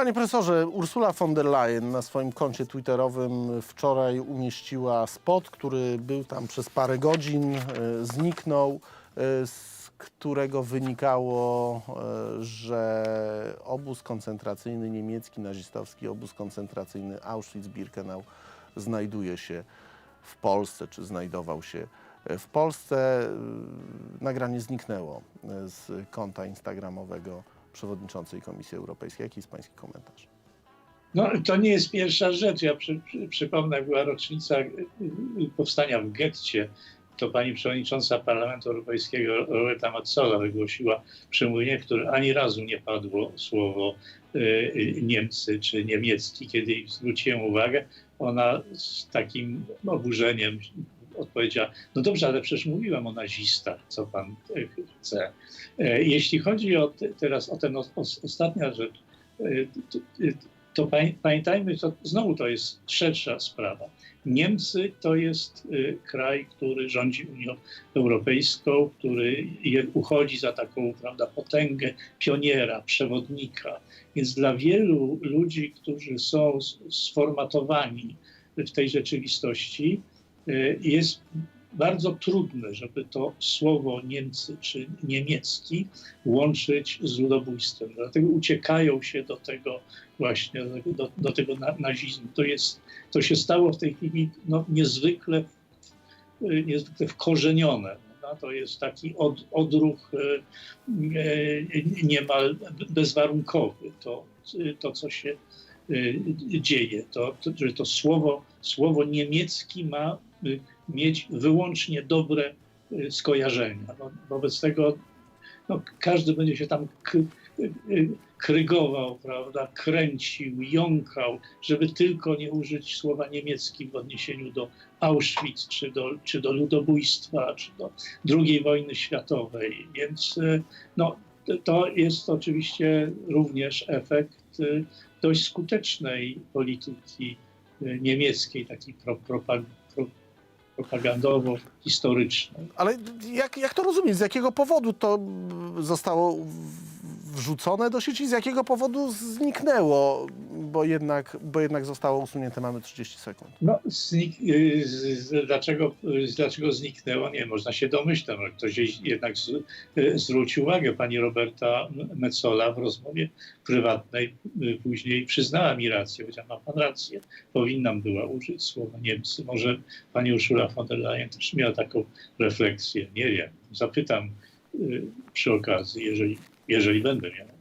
Panie profesorze, Ursula von der Leyen na swoim koncie twitterowym wczoraj umieściła spot, który był tam przez parę godzin, e, zniknął, e, z którego wynikało, e, że obóz koncentracyjny niemiecki, nazistowski obóz koncentracyjny Auschwitz-Birkenau znajduje się w Polsce, czy znajdował się w Polsce. Nagranie zniknęło z konta instagramowego przewodniczącej Komisji Europejskiej. Jaki jest pański komentarz? No, to nie jest pierwsza rzecz. Ja przy, przy, przypomnę, była rocznica y, y, powstania w getcie, to pani przewodnicząca Parlamentu Europejskiego Roberta Mazzola wygłosiła przemówienie, w którym ani razu nie padło słowo y, y, Niemcy czy niemiecki. Kiedy zwróciłem uwagę, ona z takim oburzeniem odpowiedziała, no dobrze, ale przecież mówiłem o nazistach, co pan y, chce. E, Jeśli chodzi o te, teraz o ten os, os, ostatnia rzecz, y, to, to pamię- pamiętajmy, to znowu to jest szersza sprawa. Niemcy to jest kraj, który rządzi Unią Europejską, który uchodzi za taką prawda, potęgę pioniera, przewodnika. Więc dla wielu ludzi, którzy są sformatowani w tej rzeczywistości, jest bardzo trudne, żeby to słowo Niemcy czy niemiecki łączyć z ludobójstwem. Dlatego uciekają się do tego właśnie, do, do, tego na, nazizmu. To, jest, to się stało w tej chwili no, niezwykle, y, niezwykle wkorzenione. No, to jest taki od, odruch e, niemal bezwarunkowy. To, to co się dzieje, to, to, że to słowo, słowo niemiecki ma y, mieć wyłącznie dobre y, skojarzenia. No, wobec tego no, każdy będzie się tam y, y, krygował, prawda, kręcił, jąkał, żeby tylko nie użyć słowa niemiecki w odniesieniu do Auschwitz, czy do, czy do ludobójstwa, czy do II wojny światowej. Więc no, to- jest oczywiście również efekt dość skutecznej polityki niemieckiej, takiej pro, propag, pro, propagandowo-historycznej. Ale jak, jak to rozumieć? Z jakiego powodu to zostało wrzucone do sieci? Z jakiego powodu zniknęło? Bo jednak, bo jednak zostało usunięte. Mamy 30 sekund. No, znik, y, z, dlaczego, dlaczego zniknęło? Nie, można się domyśleć, ale ktoś jednak z, y, zwrócił uwagę. Pani Roberta Metzola w rozmowie prywatnej y, później przyznała mi rację, powiedziała, ma pan rację, powinnam była użyć słowa Niemcy. Może pani Ursula von der Leyen też miała taką refleksję, nie wiem, zapytam przy okazji, jeżeli, jeżeli będę miał.